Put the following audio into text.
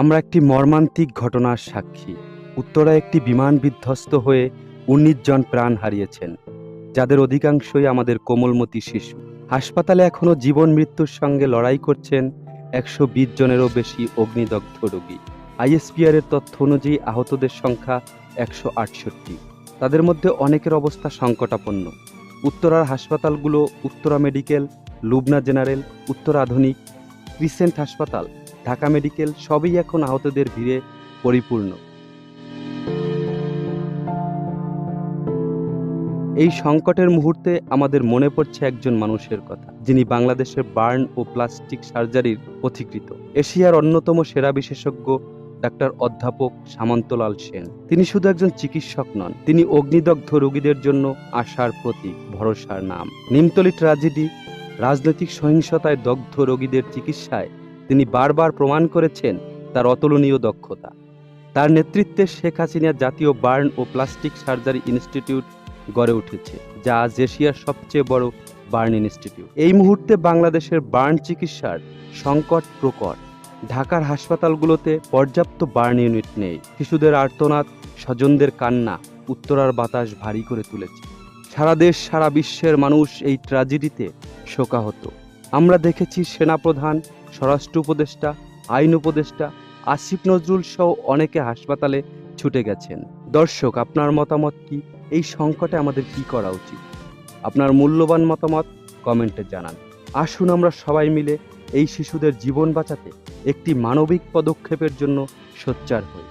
আমরা একটি মর্মান্তিক ঘটনার সাক্ষী। উত্তরা একটি বিমান বিধ্বস্ত হয়ে উনিশ জন প্রাণ হারিয়েছেন, যাদের অধিকাংশই আমাদের কোমলমতি শিশু। হাসপাতালে এখনও জীবন মৃত্যুর সঙ্গে লড়াই করছেন একশো বিশ জনেরও বেশি অগ্নিদগ্ধ রোগী। আইএসপিআর এর তথ্য অনুযায়ী আহতদের সংখ্যা একশো আটষট্টি। তাদের মধ্যে অনেকের অবস্থা সংকটাপন্ন। উত্তরার হাসপাতালগুলো উত্তরা মেডিকেল, লুবনা জেনারেল, উত্তর আধুনিক, ক্রিসেন্ট হাসপাতাল। ঢাকা মেডিকেল সবই এখন আহতদের ভিড়ে পরিপূর্ণ। এই সংকটের মুহূর্তে আমাদের মনে পড়ছে একজন মানুষের কথা, যিনি বাংলাদেশের বার্ন ও প্লাস্টিক সার্জারির পথিকৃত এশিয়ার অন্যতম সেরা বিশেষজ্ঞ ডাক্তার অধ্যাপক সামন্তলাল সেন। তিনি শুধু একজন চিকিৎসক নন, তিনি অগ্নিদগ্ধ রোগীদের জন্য আশার প্রতীক, ভরসার নাম। নিমতলি ট্র্যাজেডি, রাজনৈতিক সহিংসতায় দগ্ধ রোগীদের চিকিৎসায় তিনি বারবার প্রমাণ করেছেন তার অতুলনীয় দক্ষতা। তার নেতৃত্বে শেখ হাসিনা জাতীয় বার্ন ও প্লাস্টিক সার্জারি ইনস্টিটিউট গড়ে উঠেছে, যা আজ এশিয়ার সবচেয়ে বড় বার্ন ইনস্টিটিউট। এই মুহূর্তে বাংলাদেশের বার্ন চিকিৎসার সংকট প্রকট। ঢাকার হাসপাতালগুলোতে পর্যাপ্ত বার্ন ইউনিট নেই। শিশুদের আর্তনাদ, স্বজনদের কান্না, উত্তরার বাতাস ভারী করে তুলেছে। সারা দেশ, সারা বিশ্বের মানুষ এই ট্র্যাজেডিতে শোকাহত। আমরা দেখেছি সেনাপ্রধান, স্বরাষ্ট্র উপদেষ্টা, আইন উপদেষ্টা আসিফ নজরুল সহ অনেকে হাসপাতালে ছুটে গেছেন। দর্শক, আপনার মতামত কি? এই সংকটে আমাদের কি করা উচিত? আপনার মূল্যবান মতামত কমেন্টে জানান। আসুন আমরা সবাই মিলে এই শিশুদের জীবন বাঁচাতে একটি মানবিক পদক্ষেপের জন্য সোচ্চার হই।